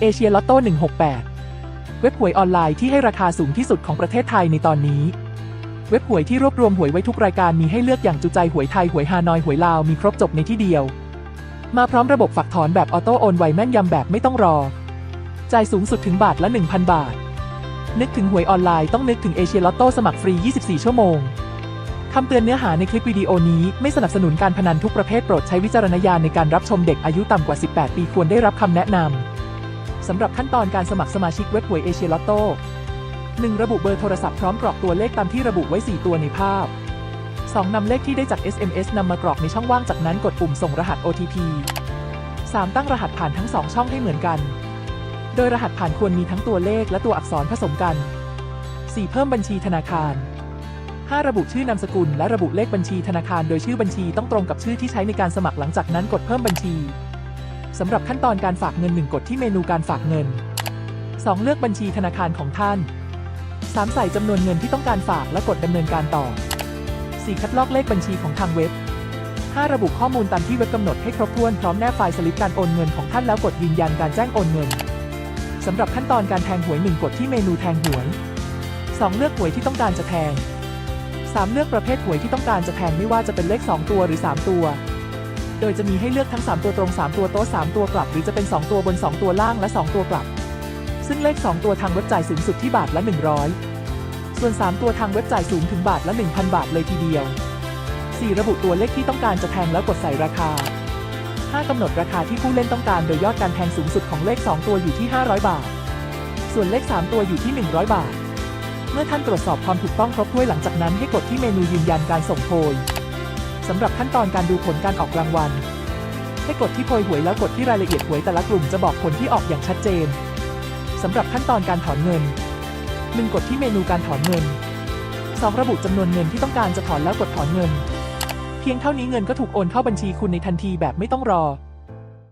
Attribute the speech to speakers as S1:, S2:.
S1: เอเชียลอตโต้ 168 เว็บหวยออนไลน์ที่ให้ราคาสูงที่สุดของประเทศไทยในตอนนี้ เว็บหวยที่รวบรวมหวยไว้ทุกรายการมีให้เลือกอย่างจุใจหวยไทยหวยฮานอยหวยลาวมีครบจบในที่เดียว มาพร้อมระบบฝากถอนแบบออโต้โอนไวแม่นยำแบบไม่ต้องรอ จ่ายสูงสุดถึงบาทละ 1,000 บาท นึกถึงหวยออนไลน์ต้องนึกถึงเอเชียลอตโต้สมัครฟรี 24 ชั่วโมงคำเตือนเนื้อหาในคลิปวิดีโอนี้ไม่สนับสนุนการพนันทุกประเภทโปรดใช้วิจารณญาณในการรับชมเด็กอายุต่ำกว่า 18 ปีควรได้รับคำแนะนำ สำหรับขั้นตอนการสมัครสมาชิกเว็บหวยเอเชียลอตโต้ 1. ระบุเบอร์โทรศัพท์พร้อมกรอกตัวเลขตามที่ระบุไว้ 4 ตัวในภาพ 2. นำเลขที่ได้จาก SMS นำมากรอกในช่องว่างจากนั้นกดปุ่มส่งรหัส OTP 3. ตั้งรหัสผ่านทั้ง 2 ช่องให้เหมือนกัน โดยรหัสผ่านควรมีทั้งตัวเลขและตัวอักษรผสมกัน 4. เพิ่มบัญชีธนาคาร 5. ระบุชื่อนามสกุลและระบุเลขบัญชีธนาคาร โดยชื่อบัญชีต้องตรงกับชื่อที่ใช้ในการสมัครหลังจากนั้นกดเพิ่มบัญชี สำหรับขั้นตอนการฝากเงิน 1 กดที่เมนูการฝากเงิน 2. เลือกบัญชีธนาคารของท่าน 3. ใส่จำนวนเงินที่ต้องการฝากและกดดำเนินการต่อ 4. คัดลอกเลขบัญชีของทางเว็บ 5. ระบุข้อมูลตามที่เว็บกำหนดให้ครบถ้วนพร้อมแนบไฟล์สลิปการโอนเงินของท่านแล้วกดยืนยันการแจ้งโอนเงินสำหรับขั้นตอนการแทงหวย 1 กดที่เมนูแทงหวย 2. เลือกหวยที่ต้องการจะแทง 3. เลือกประเภทหวยที่ต้องการจะแทงไม่ว่าจะเป็นเลข 2 ตัวหรือ 3 ตัว โดยจะมีให้เลือกทั้ง 3 ตัวตรง 3 ตัวโต๊ะ 3 ตัวกลับ หรือจะเป็น 2 ตัวบน 2 ตัวล่างและ 2 ตัวกลับ ซึ่งเลข 2 ตัวทางเว็บจ่ายสูงสุดที่บาทละ 100 ส่วน 3 ตัวทางเว็บจ่ายสูงถึงบาทละ 1,000 บาทเลยทีเดียว 4. ระบุตัวเลขที่ต้องการจะแทงแล้วกดใส่ราคา 5. กำหนดราคาที่ผู้เล่นต้องการโดยยอดการแทงสูงสุดของเลข 2 ตัวอยู่ที่ 500 บาท ส่วนเลข 3 ตัวอยู่ที่ 100 บาท เมื่อท่านตรวจสอบความถูกต้องครบถ้วนหลังจากนั้นให้กดที่เมนูยืนยันการส่งโพย สำหรับขั้นตอนการดูผลการออกรางวัล ให้กดที่โพยหวยแล้วกดที่รายละเอียดหวยแต่ละกลุ่มจะบอกผลที่ออกอย่างชัดเจนสำหรับขั้นตอนการถอนเงิน 1. กดที่เมนูการถอนเงิน 2. ระบุจำนวนเงินที่ต้องการจะถอนแล้วกดถอนเงิน เพียงเท่านี้เงินก็ถูกโอนเข้าบัญชีคุณในทันทีแบบไม่ต้องรอ